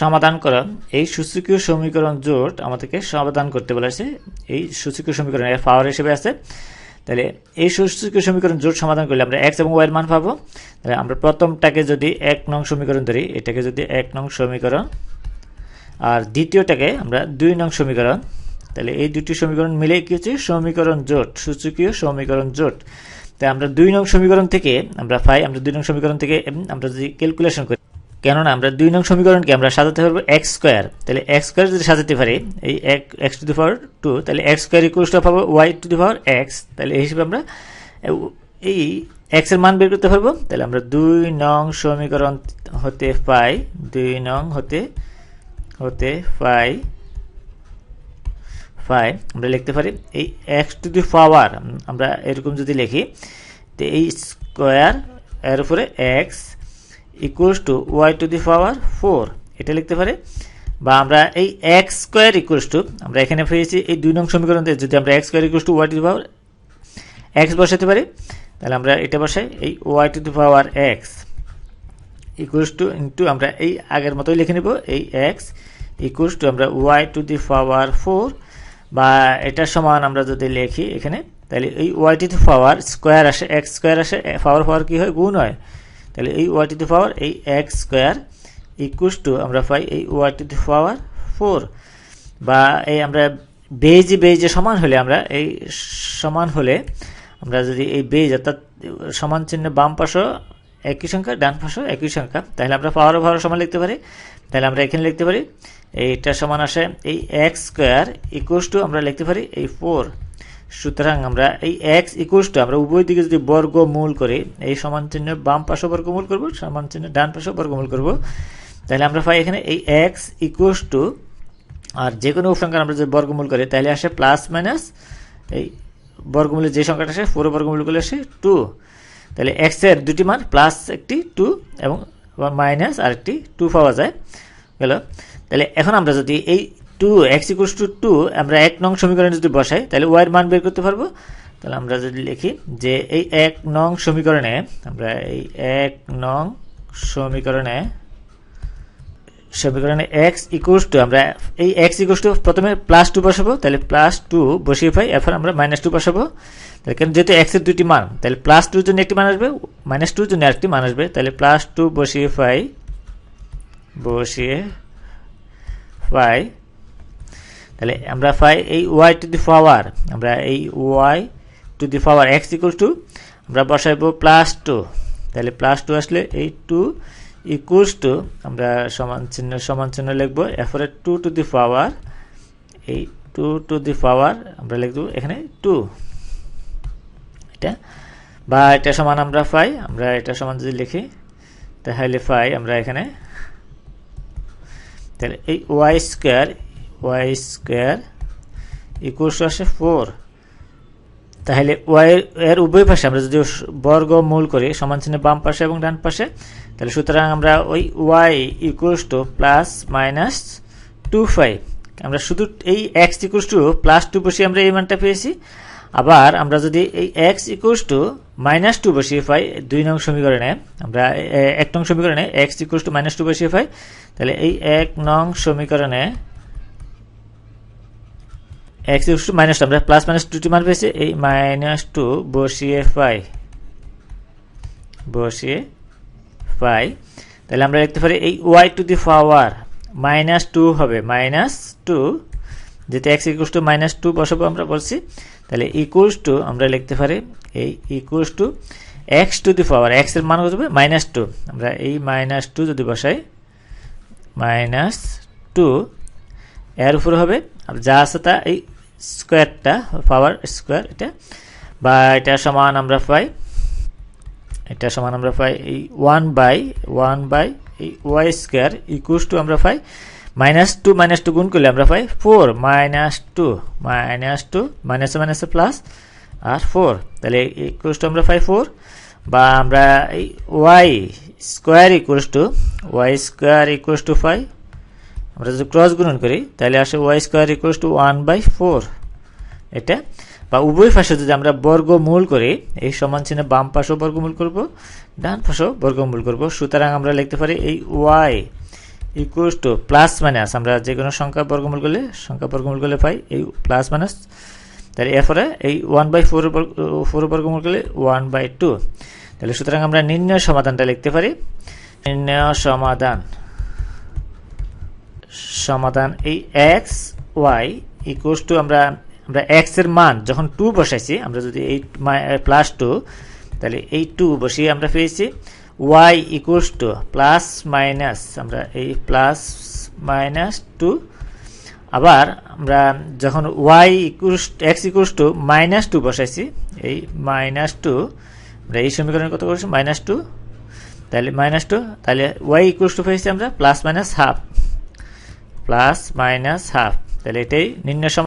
সমাধানকরণ এই সূচকীয় সমীকরণ জোট আমাদেরকে সমাধান করতে বলেছে। এই সূচকীয় সমীকরণ এর পাওয়ার হিসেবে আছে। তাহলে এই সূচকীয় সমীকরণ জোট সমাধান করলে আমরা এক্স এবং ওয়াইয়ের মান পাবো। তাহলে আমরা প্রথমটাকে যদি এক নং সমীকরণ ধরি, এটাকে যদি এক নং সমীকরণ। আর দ্বিতীয়টাকে আমরা দুই নং সমীকরণ। তাহলে এই দুটি সমীকরণ মিলে কি হচ্ছে? সমীকরণ জোট, সূচকীয় সমীকরণ জোট। তাই আমরা দুই নং সমীকরণ থেকে আমরা পাই, আমরা দুই নং সমীকরণ থেকে আমরা যদি ক্যালকুলেশন করি। কেননা আমরা দুই নং সমীকরণকে আমরা সাজাতে পারব এক্স স্কোয়ার তাহলে এক্স স্কোয়ার যদি সাজাতে পারি, এই এক x to the power two তাহলে এক্স স্কোয়ার ইকুয়ালস টু পাবো y to the power x তাহলে এই হিসেবে আমরা, এই এক্সের মান বের করতে পারব। তাহলে আমরা দুই নং সমীকরণ হতে পাই, দুই নং হতে হতে পাই পাই। আমরা লিখতে পারি, এই এক্স টু দি পাওয়ার আমরা এরকম যদি লিখি, তো এই স্কোয়ার এর উপরে x equals to y to the power four এটা লিখতে পারি? বা আমরা এই এক্স স্কোয়ার ইকুয়ালস টু আমরা এখানে পেয়েছি এই দুই নং দিয়ে যদি আমরা x square equals to y to the power x বসাতে পারি, তাহলে আমরা এটা বসাই, এই y to the power x equals to into আমরা এই আগের মতোই লিখে নেব, এই এক্স ইকুয়ালস টু আমরা y to the power four বা এটা সমান আমরা যদি লিখি এখানে, তাহলে এই y to the power square আসে এক্স স্কোয়ার আসে পাওয়ার পাওয়ার কী হয়? গুণ হয়। তাহলে এই ওয়াই টু দি পাওয়ার এই এক্স স্কোয়ার ইকুয়ালস টু আমরা পাই এই y to the power four বা এই আমরা বেজে বেজে সমান হলে আমরা এই সমান হলে আমরা যদি এই বেজ অর্থাৎ সমান চিহ্ন বাম পাশও একই সংখ্যা, ডান পাশও একই সংখ্যা, তাহলে আমরা পাওয়ার পাওয়ার সমান লিখতে পারি। তাহলে আমরা এখানে লিখতে পারি, এইটা সমান আসে এই এক্স স্কোয়ার ইকুয়ালস টু আমরা লিখতে পারি এই ফোর সুতরাং আমরা এই এক্স ইকুয়ালস টু আমরা উভয় দিকে যদি বর্গমূল করি, এই সমান চিহ্ন বাম পাশে বর্গমূল করব, সমান চিহ্ন ডান পাশে বর্গমূল করব। তাহলে আমরা পাই এখানে এই এক্স ইকুয়ালস টু আর যে কোনো সংখ্যা আমরা যদি বর্গমূল করি, তাহলে আসে প্লাস মাইনাস এই বর্গমূলের যে সংখ্যাটা আসে, পুরো বর্গমূল করলে আসে টু তাহলে এক্সের দুটি মান প্লাস একটি টু এবং মাইনাস আরেকটি টু পাওয়া যায়। গেল। তাহলে এখন আমরা যদি এই two, x equals to two আমরা এক নং সমীকরণে যদি বসাই, তাহলে ওয়াইয়ের মান বের করতে পারব? তাহলে আমরা যদি লিখি যে এই এক নং সমীকরণে, আমরা এই এক নং সমীকরণে সমীকরণে এক্স ইকুয়ালস টু আমরা এই এক্স ইকুয়ালস টু প্রথমে প্লাস টু বসাবো, তাহলে প্লাস টু বসিয়ে পাই, এরপর আমরা মাইনাস টু বসাবো। কারণ যেহেতু এক্সের দুটি মান, তাহলে প্লাস টুর জন্য একটি মান আসবে মাইনাস টুর জন্য আরেকটি মান আসবে, তাহলে প্লাস টু বসিয়ে পাই বসিয়ে পাই তাহলে আমরা পাই এই ওয়াই টু দি পাওয়ার আমরা এই y to the power x equal to আমরা বসাইবো প্লাস টু তাহলে প্লাস টু আসলে এই টু ইকুয়ালস টু আমরা সমান চিহ্ন সমান চিহ্ন লিখব, এরপরে টু টু দি পাওয়ার এই টু টু দি পাওয়ার আমরা লিখব এখানে টু এটা, বা এটা সমান আমরা পাই, আমরা এটা সমান যদি লিখি, তাহলে পাই আমরা এখানে, তাহলে এই y square y square equals আসে ফোর। তাহলে ওয়াই এর উভয় পাশে আমরা যদি বর্গমূল করি, সমান চিহ্ন বাম পাশে এবং ডান পাশে, তাহলে সুতরাং আমরা ওই y equals to plus minus two five আমরা শুধু এই x equals to plus two বসিয়ে আমরা এই মানটা পেয়েছি। আবার আমরা যদি এই x equals to minus two বসিয়ে পাই, দুই নং সমীকরণে, আমরা এক নং সমীকরণে x equals to minus two বসিয়ে পাই, তাহলে এই এক নং সমীকরণে x equals to minus two আমরা প্লাস মাইনাস টুটি মান পেয়েছি এই মাইনাস টু বসিয়ে পাই বসিয়ে পাই তাহলে আমরা লিখতে পারি এই y to the power minus two হবে মাইনাস টু যেহেতু x equals to minus two বসাবো আমরা বলছি, তাহলে ইকুয়ালস টু আমরা লিখতে পারি এই equals to x to the power এক্সের মান কত হবে? মাইনাস টু আমরা এই মাইনাস টু যদি বসাই মাইনাস টু এর উপরে হবে, আর যা আছে তা এই স্কোয়ারটা, পাওয়ার স্কোয়ার এটা, বা এটা সমান আমরা পাই, এটা সমান আমরা পাই এই ওয়ান বাই ওয়ান বাই এই ওয়াই স্কোয়ার ইকুয়ালস টু আমরা পাই মাইনাস টু মাইনাস টু গুণ করলে আমরা পাই four minus two minus two মাইনাসে মাইনাসে প্লাস আর ফোর তাহলে ইকুয়ালস টু আমরা পাই ফোর বা আমরা এই y square equals to y square equals to five আমরা যদি ক্রস গুণন করি, তাহলে আসে y square equals to one by four এটা? বা উভয় পাশে যদি আমরা বর্গমূল করি, এই সমান চিহ্ন বাম পাশেও বর্গমূল করব, ডান পাশেও বর্গমূল করব। সুতরাং আমরা লিখতে পারি এই y equals to plus minus আমরা যে কোনো সংখ্যা বর্গমূল করলে, সংখ্যা বর্গমূল করলে পাই এই প্লাস মাইনাস তাহলে এরপরে এই ওয়ান বাই ফোর ফোর বর্গমূল করলে ওয়ান বাই টু তাহলে সুতরাং আমরা নির্ণয় সমাধানটা লিখতে পারি। নির্ণয় সমাধান। সমাধান এই এক্স ওয়াই ইকুয়ালস টু আমরা আমরা এক্সের মান যখন টু বসাইছি, আমরা যদি এই প্লাস টু তাহলে এই টু বসিয়ে আমরা পেয়েছি। Y equals to plus minus আমরা এই প্লাস মাইনাস টু আবার আমরা যখন y equals x equals to minus two বসাইছি, এই মাইনাস টু আমরা এই সমীকরণে কত করছি মাইনাস টু তাহলে মাইনাস টু তাহলে ওয়াই ইকুয়ালস টু পেয়েছি আমরা plus minus half plus minus half তাহলে এটাই নিম্ন সম